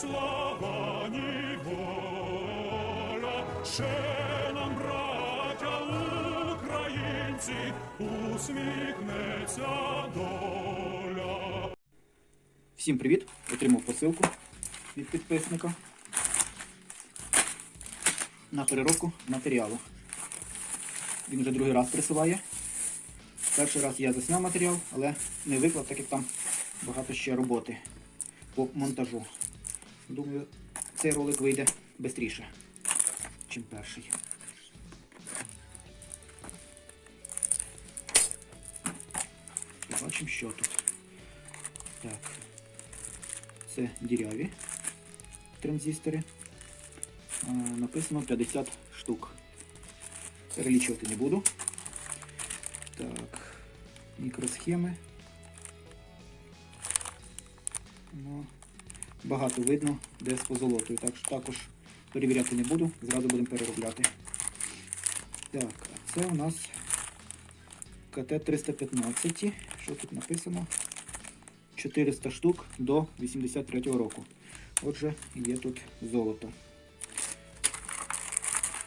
слава, ні воля, ще нам, браття українці, усміхнеться доля. Всім привіт! Отримав посилку від підписника на переробку матеріалу. Він вже другий раз присилає. Перший раз я засняв матеріал, але не виклав, так як там багато ще роботи по монтажу. Думаю, цей ролик вийде швидше, ніж перший. Побачимо, що тут. Так. Це діряві транзистори. Написано 50 штук. Перелічувати не буду. Так, мікросхеми. Багато видно, де з позолотою. Так що також перевіряти не буду, зразу будемо переробляти. Так, а це у нас КТ-315. Що тут написано? 400 штук до 83-го року. Отже, є тут золото.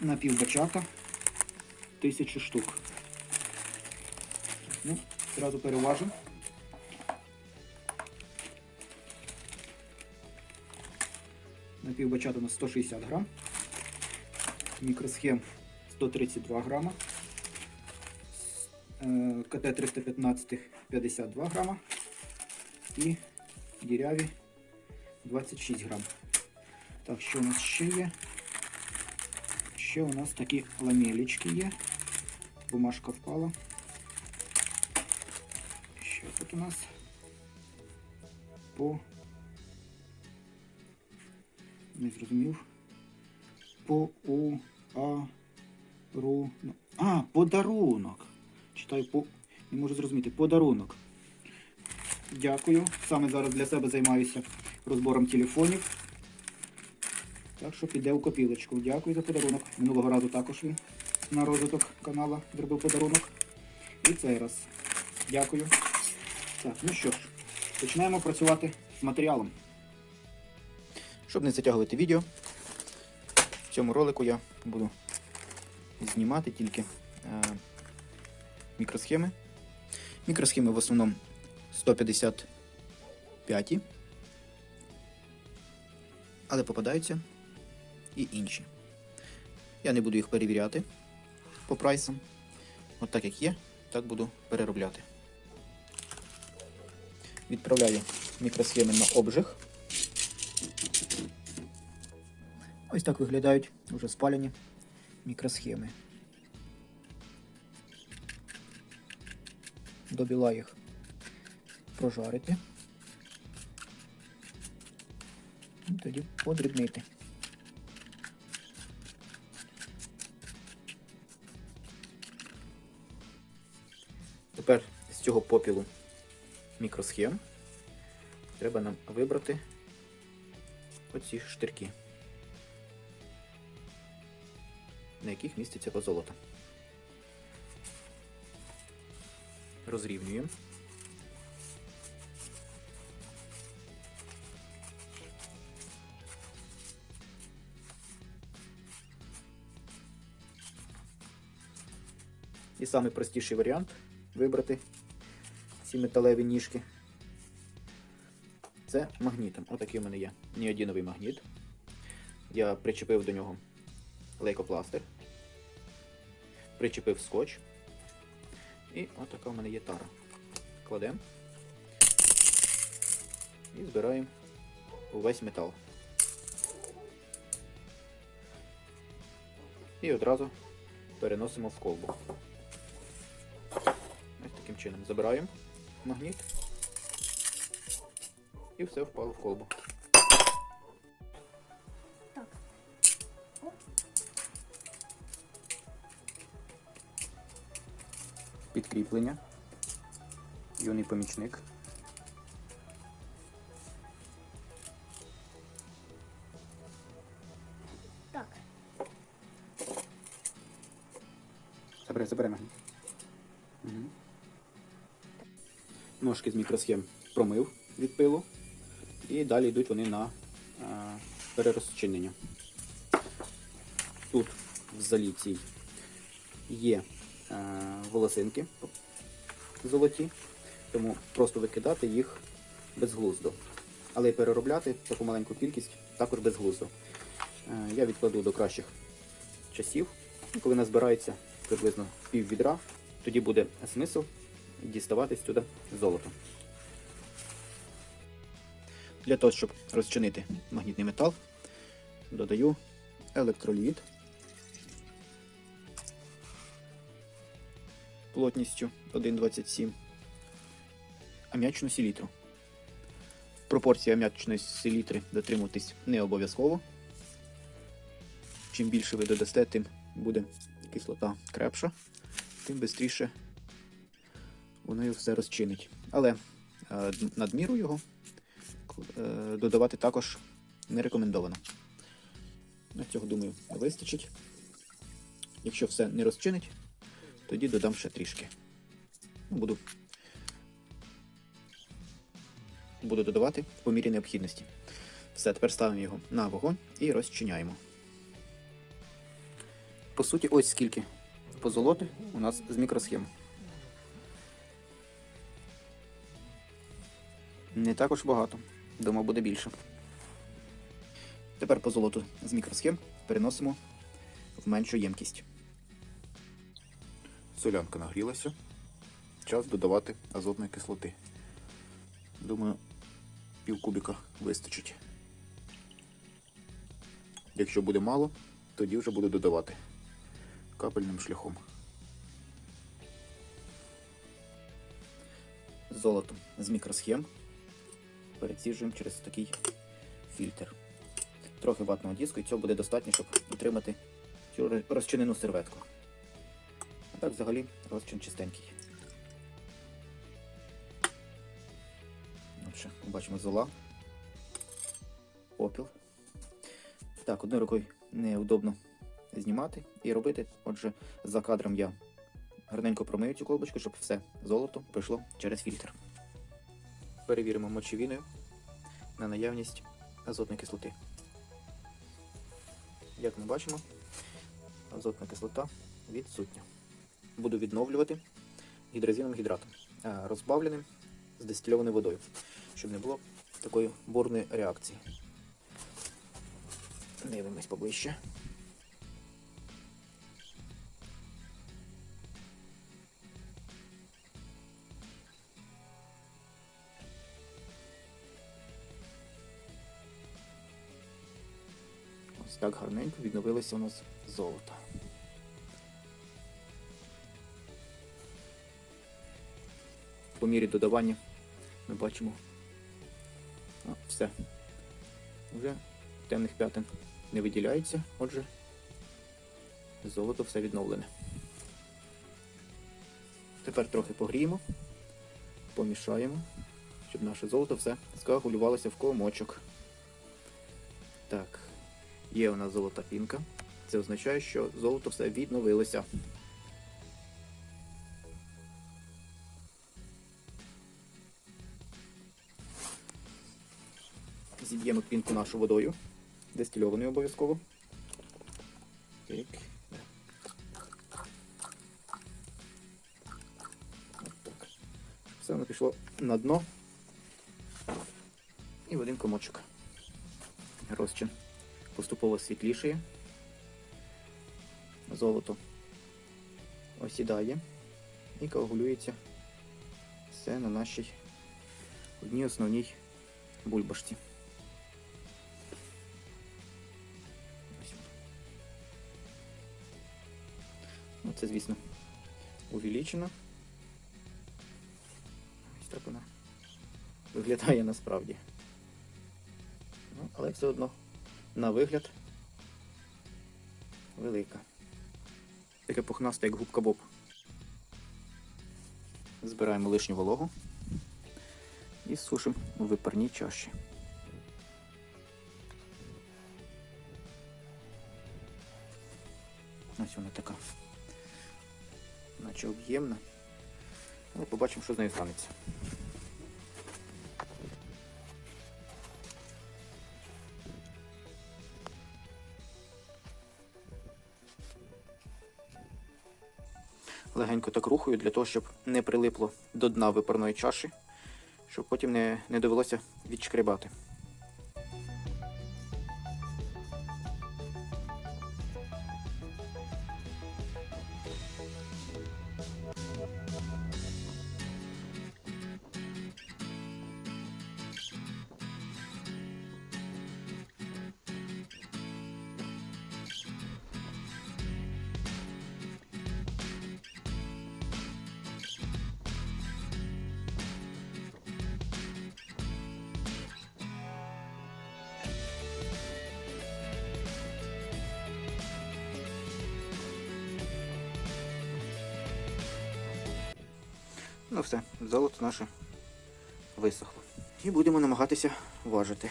Напівбачата 1000 штук. Ну, Зразу переважимо. Напівбачата у нас 160 грам. Мікросхем 132 грама. Е, КТ-315 52 грама і діряві 26 грам. Так, що у нас ще є? Ще у нас такі ламелечки є. Бумажка впала. Що тут у нас? По не зрозумів. По у а ру. А, подарунок. Читаю по. Не можу зрозуміти. Подарунок. Дякую. Саме зараз для себе займаюся розбором телефонів. Так що піде у копілочку. Дякую за подарунок. Минулого разу також він на розвиток канала зробив подарунок. І цей раз. Дякую. Так, ну що ж, починаємо працювати з матеріалом. Щоб не затягувати відео, в цьому ролику я буду знімати тільки е, мікросхеми. Мікросхеми в основному 155, але попадаються і інші. Я не буду їх перевіряти по прайсам. От так як є, так буду переробляти. Відправляю мікросхеми на обжиг. Ось так виглядають вже спалені мікросхеми. Добіла їх прожарити. І тоді подрібнити. Тепер з цього попілу мікросхем треба нам вибрати оці штирки, на яких міститься позолота. Розрівнюємо. І самий простіший варіант вибрати ці металеві ніжки. Це магнітом. Отакий у мене є неодіновий магніт. Я причепив до нього лейкопластир, причепив скотч. І отака у мене є тара. Кладемо і збираємо увесь метал. І одразу переносимо в колбу. Ось таким чином забираємо магніт і все впало в колбу. Так. Оп. Підкріплення. Юний помічник. Так. Забери, забери магніт. Угу. Ножки з мікросхем промив від пилу. І далі йдуть вони на е, перерозчинення. Тут в заліці є волосинки золоті, тому просто викидати їх безглуздо. Але й переробляти таку маленьку кількість також безглуздо. Е, Я відкладу до кращих часів, коли назбирається приблизно пів відра, тоді буде смисл діставати сюди золото. Для того, щоб розчинити магнітний метал, додаю електроліт плотністю 1,27 ам'ячну селітру. Пропорції ам'ячної селітри дотримуватись не обов'язково. Чим більше ви додасте, тим буде кислота крепша, тим швидше воно все розчинить. Але е, надміру його е, додавати також не рекомендовано. На цього, думаю, вистачить. Якщо все не розчинить, тоді додам ще трішки. Ну, Буду, буду додавати по мірі необхідності. Все, тепер ставимо його на вогонь і розчиняємо. По суті, ось скільки позолоти у нас з мікросхем. Не також багато. Думаю, буде більше. Тепер позолоту з мікросхем переносимо в меншу ємкість. Солянка нагрілася. Час додавати азотної кислоти. Думаю, пів кубіка вистачить. Якщо буде мало, тоді вже буду додавати капельним шляхом. Золото з мікросхем переціжуємо через такий фільтр. Трохи ватного диску, і цього буде достатньо, щоб отримати цю розчинену серветку. Так взагалі розчин чистенький. Отже, бачимо зола, попіл. Так, одною рукою неудобно знімати і робити. Отже, за кадром я гарненько промию цю колбочку, щоб все золото пройшло через фільтр. Перевіримо мочевіною на наявність азотної кислоти. Як ми бачимо, азотна кислота відсутня. Буду відновлювати гідрозиновим гідратом, розбавленим з дистильованою водою, щоб не було такої бурної реакції. Дивимось поближче. Ось так гарненько відновилося у нас золото. По мірі додавання ми бачимо а, все. Вже темних п'ятин не виділяється, отже, золото все відновлене. Тепер трохи погріємо, помішаємо, щоб наше золото все скоагулювалося в комочок. Так, є у нас золота пінка. Це означає, що золото все відновилося. Зіб'ємо пінку нашу водою. Дистильованою обов'язково. Так. Все воно пішло на дно. І в один комочок. Розчин поступово світлішає. Золото осідає і коагулюється все на нашій одній основній бульбашці. Це, звісно, увеличено. Ось так вона виглядає насправді. Ну, але все одно на вигляд велика. Таке пухнасте, як губка Боб. Збираємо лишню вологу і сушимо у випарній чаші. Ось вона така наче об'ємна. Ну, Побачимо, що з нею станеться. Легенько так рухаю для того, щоб не прилипло до дна випарної чаші, щоб потім не, не довелося відшкрібати. Ну все, золото наше висохло. І будемо намагатися важити.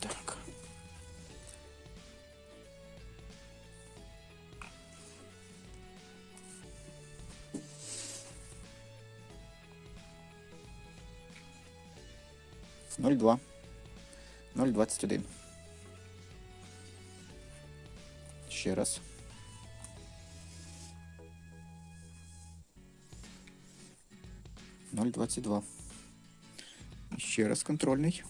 Так. Ноль два. Ноль двадцять один. Ще раз. Ноль двадцять два. І Ще раз контрольний.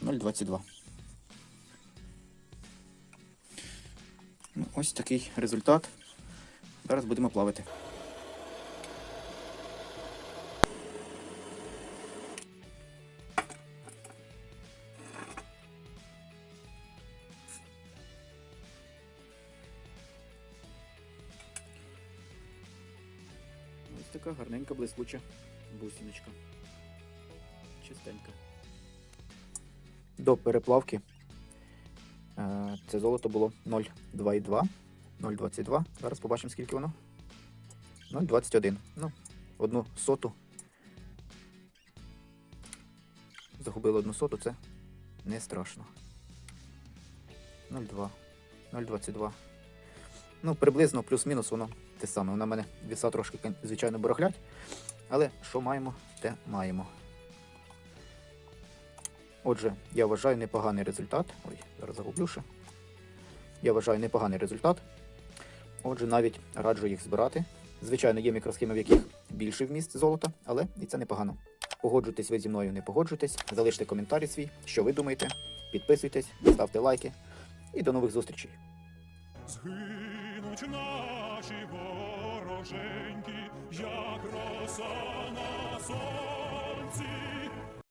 Ноль двадцять два. Ну, ось такий результат. Зараз будемо плавати. Така гарненька блискуча бусиночка. Чистенька. До переплавки е, це золото було 0,22. 0,22. Зараз побачимо, скільки воно. 0,21. Ну, одну соту. Загубили одну соту, це не страшно. 0,2. 0,22. Ну, приблизно плюс-мінус воно те саме. Воно в мене віса трошки, звичайно, барахлять. Але що маємо, те маємо. Отже, я вважаю непоганий результат. Ой, зараз загублю ще. Я вважаю непоганий результат. Отже, навіть раджу їх збирати. Звичайно, є мікросхеми, в яких більший вміст золота, але і це непогано. Погоджуйтесь ви зі мною, не погоджуйтесь. Залиште коментарі свій, що ви думаєте. Підписуйтесь, ставте лайки. І до нових зустрічей. Згинуть наші вороженьки, як роса на сонці.